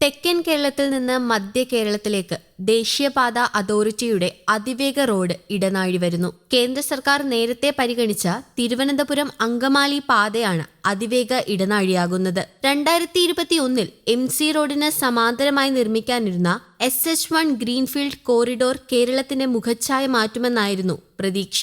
തെക്കൻ കേരളത്തിൽ നിന്ന് മധ്യ കേരളത്തിലേക്ക് ദേശീയപാത അതോറിറ്റിയുടെ അതിവേഗ റോഡ് ഇടനാഴി വരുന്നു. കേന്ദ്ര സർക്കാർ നേരത്തെ പരിഗണിച്ച തിരുവനന്തപുരം അങ്കമാലി പാതയാണ് അതിവേഗ ഇടനാഴിയാകുന്നത്. രണ്ടായിരത്തി ഇരുപത്തി ഒന്നിൽ എം സി റോഡിന് സമാന്തരമായി നിർമ്മിക്കാനിരുന്ന S H one greenfield corridor കേരളത്തിന്റെ മുഖച്ഛായ മാറ്റുമെന്നായിരുന്നു പ്രതീക്ഷ.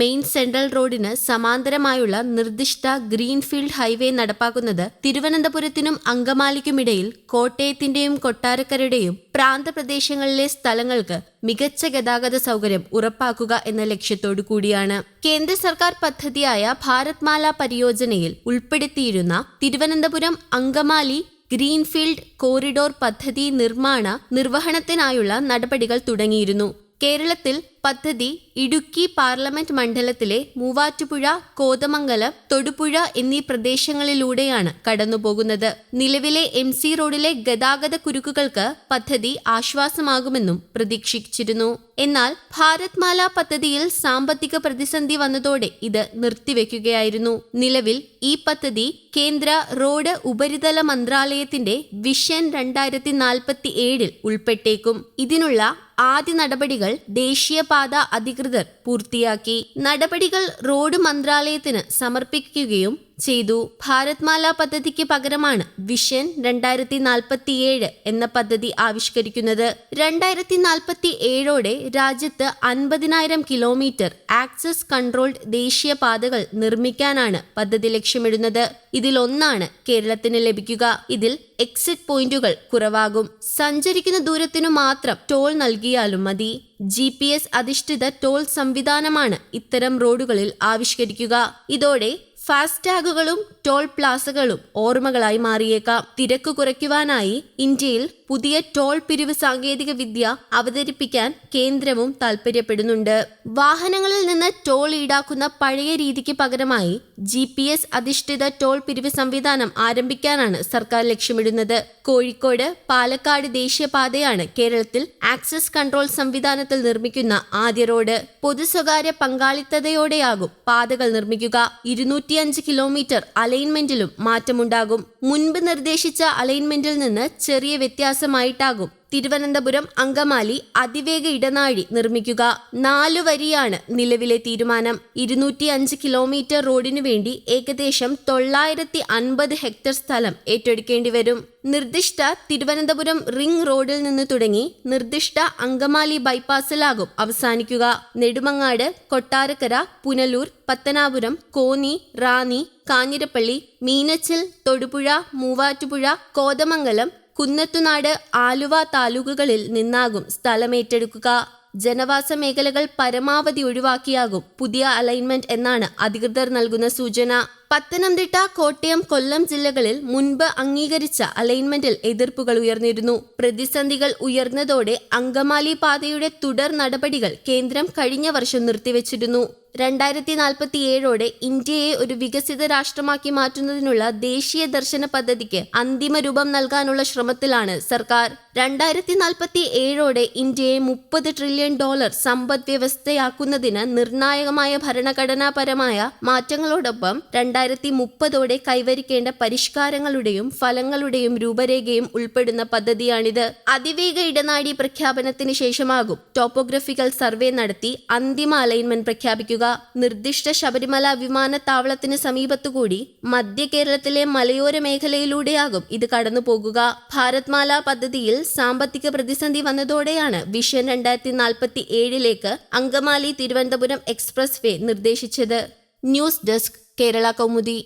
മെയിൻ സെൻട്രൽ റോഡിന് സമാന്തരമായുള്ള നിർദ്ദിഷ്ട ഗ്രീൻഫീൽഡ് ഹൈവേ നടപ്പാക്കുന്നത് തിരുവനന്തപുരത്തിനും അങ്കമാലിക്കുമിടയിൽ കോട്ടയത്തിന്റെയും കൊട്ടാരക്കരയുടെയും പ്രാന്തപ്രദേശങ്ങളിലെ സ്ഥലങ്ങൾക്ക് മികച്ച ഗതാഗത സൗകര്യം ഉറപ്പാക്കുക എന്ന ലക്ഷ്യത്തോടു കൂടിയാണ്. കേന്ദ്ര സർക്കാർ പദ്ധതിയായ ഭാരത്മാല പരിയോജനയിൽ ഉൾപ്പെടുത്തിയിരുന്ന തിരുവനന്തപുരം അങ്കമാലി ഗ്രീൻഫീൽഡ് കോറിഡോർ പദ്ധതി നിർമ്മാണ നിർവഹണത്തിനായുള്ള നടപടികൾ തുടങ്ങിയിരുന്നു. കേരളത്തിൽ പദ്ധതി ഇടുക്കി പാർലമെന്റ് മണ്ഡലത്തിലെ മൂവാറ്റുപുഴ കോതമംഗലം തൊടുപുഴ എന്നീ പ്രദേശങ്ങളിലൂടെയാണ് കടന്നുപോകുന്നത്. നിലവിലെ എം സി റോഡിലെ ഗതാഗത കുരുക്കുകൾക്ക് പദ്ധതി ആശ്വാസമാകുമെന്നും പ്രതീക്ഷിച്ചിരുന്നു. എന്നാൽ ഭാരത് മാല പദ്ധതിയിൽ സാമ്പത്തിക പ്രതിസന്ധി വന്നതോടെ ഇത് നിർത്തിവെക്കുകയായിരുന്നു. നിലവിൽ ഈ പദ്ധതി കേന്ദ്ര റോഡ് ഉപരിതല മന്ത്രാലയത്തിന്റെ വിഷൻ രണ്ടായിരത്തി നാൽപ്പത്തി ഏഴിൽ ഉൾപ്പെട്ടേക്കും. ഇതിനുള്ള ആദ്യ നടപടികൾ ദേശീയപാത അധികൃതർ പൂർത്തിയാക്കി. നടപടികൾ റോഡ് മന്ത്രാലയത്തിന് സമർപ്പിക്കുകയും ചെയ്തു. ഭാരത്മാല പദ്ധതിക്ക് പകരമാണ് വിഷൻ രണ്ടായിരത്തി നാൽപ്പത്തിയേഴ് എന്ന പദ്ധതി ആവിഷ്കരിക്കുന്നത്. രണ്ടായിരത്തി നാൽപ്പത്തി ഏഴോടെ രാജ്യത്ത് അൻപതിനായിരം കിലോമീറ്റർ ആക്സസ് കൺട്രോൾഡ് ദേശീയ പാതകൾ നിർമ്മിക്കാനാണ് പദ്ധതി ലക്ഷ്യമിടുന്നത്. ഇതിലൊന്നാണ് കേരളത്തിന് ലഭിക്കുക. ഇതിൽ എക്സിറ്റ് പോയിന്റുകൾ കുറവാകും. സഞ്ചരിക്കുന്ന ദൂരത്തിനു മാത്രം ടോൾ നൽകിയാലും മതി. ജി പി എസ് അധിഷ്ഠിത ടോൾ സംവിധാനമാണ് ഇത്തരം റോഡുകളിൽ ആവിഷ്കരിക്കുക. ഇതോടെ ഫാസ്ടാഗുകളും ടോൾ പ്ലാസകളും ഓർമ്മകളായി മാറിയേക്കാം. തിരക്ക് കുറയ്ക്കുവാനായി ഇന്ത്യയിൽ പുതിയ ടോൾ പിരിവ് സാങ്കേതിക വിദ്യ അവതരിപ്പിക്കാൻ കേന്ദ്രവും താൽപ്പര്യപ്പെടുന്നുണ്ട് വാഹനങ്ങളിൽ നിന്ന് ടോൾ ഈടാക്കുന്ന പഴയ രീതിക്ക് പകരമായി ജി പി എസ് അധിഷ്ഠിത ടോൾ പിരിവ് സംവിധാനം ആരംഭിക്കാനാണ് സർക്കാർ ലക്ഷ്യമിടുന്നത്. കോഴിക്കോട് പാലക്കാട് ദേശീയപാതയാണ് കേരളത്തിൽ ആക്സസ് കൺട്രോൾ സംവിധാനത്തിൽ നിർമ്മിക്കുന്ന ആദ്യ റോഡ്. പൊതു സ്വകാര്യ പങ്കാളിത്തതയോടെയാകും പാതകൾ നിർമ്മിക്കുക. ഇരുന്നൂറ്റിയഞ്ച് കിലോമീറ്റർ അലൈൻമെന്റിലും മാറ്റമുണ്ടാകും. മുൻപ് നിർദ്ദേശിച്ച അലൈൻമെന്റിൽ നിന്ന് ചെറിയ വ്യത്യാസമായിട്ടാകും. തിരുവനന്തപുരം അങ്കമാലി അതിവേഗ ഇടനാഴി നിർമ്മിക്കുക. നാലു വരിയാണ് നിലവിലെ തീരുമാനം. ഇരുന്നൂറ്റി അഞ്ച് കിലോമീറ്റർ റോഡിനു വേണ്ടി ഏകദേശം തൊള്ളായിരത്തി അൻപത് ഹെക്ടർ സ്ഥലം ഏറ്റെടുക്കേണ്ടി വരും. നിർദ്ദിഷ്ട തിരുവനന്തപുരം റിംഗ് റോഡിൽ നിന്ന് തുടങ്ങി നിർദ്ദിഷ്ട അങ്കമാലി ബൈപ്പാസിലാകും അവസാനിക്കുക. നെടുമങ്ങാട് കൊട്ടാരക്കര പുനലൂർ പത്തനാപുരം കോന്നി റാന്നി കാഞ്ഞിരപ്പള്ളി മീനച്ചിൽ തൊടുപുഴ മൂവാറ്റുപുഴ കോതമംഗലം കുന്നത്തുനാട് ആലുവ താലൂക്കുകളിൽ നിന്നാകും സ്ഥലമേറ്റെടുക്കുക. ജനവാസ മേഖലകൾ പരമാവധി ഒഴിവാക്കിയാകും. പുതിയ അലൈൻമെന്റ് എന്നാണ് അധികൃതർ നൽകുന്ന സൂചന. പത്തനംതിട്ട കോട്ടയം കൊല്ലം ജില്ലകളിൽ മുൻപ് അംഗീകരിച്ച അലൈൻമെന്റിൽ എതിർപ്പുകൾ ഉയർന്നിരുന്നു. പ്രതിസന്ധികൾ ഉയർന്നതോടെ അങ്കമാലി പാതയുടെ തുടർ നടപടികൾ കേന്ദ്രം കഴിഞ്ഞ വർഷം നിർത്തിവച്ചിരുന്നു. രണ്ടായിരത്തി നാൽപ്പത്തി ഏഴോടെ ഇന്ത്യയെ ഒരു വികസിത രാഷ്ട്രമാക്കി മാറ്റുന്നതിനുള്ള ദേശീയ ദർശന പദ്ധതിക്ക് അന്തിമ രൂപം നൽകാനുള്ള ശ്രമത്തിലാണ് സർക്കാർ. രണ്ടായിരത്തി നാൽപ്പത്തി ഏഴോടെ ഇന്ത്യയെ മുപ്പത് ട്രില്യൺ ഡോളർ സമ്പദ് വ്യവസ്ഥയാക്കുന്നതിന് നിർണായകമായ ഭരണഘടനാപരമായ മാറ്റങ്ങളോടൊപ്പം രണ്ടായിരത്തി മുപ്പതോടെ കൈവരിക്കേണ്ട പരിഷ്കാരങ്ങളുടെയും ഫലങ്ങളുടെയും രൂപരേഖയും ഉൾപ്പെടുന്ന പദ്ധതിയാണിത്. അതിവേഗ ഇടനാഴി പ്രഖ്യാപനത്തിന് ശേഷമാകും ടോപ്പോഗ്രഫിക്കൽ സർവേ നടത്തി അന്തിമ അലൈൻമെന്റ് പ്രഖ്യാപിക്കുക. നിർദ്ദിഷ്ട ശബരിമല വിമാനത്താവളത്തിന് സമീപത്തുകൂടി മധ്യ കേരളത്തിലെ മലയോര മേഖലയിലൂടെയാകും ഇത് കടന്നു പോകുക ഭാരത്മാല പദ്ധതിയിൽ സാമ്പത്തിക പ്രതിസന്ധി വന്നതോടെയാണ് വിഷൻ രണ്ടായിരത്തി നാൽപ്പത്തി ഏഴിലേക്ക് അങ്കമാലി തിരുവനന്തപുരം എക്സ്പ്രസ് വേ നിർദ്ദേശിച്ചത്. News desk Kerala Kaumudi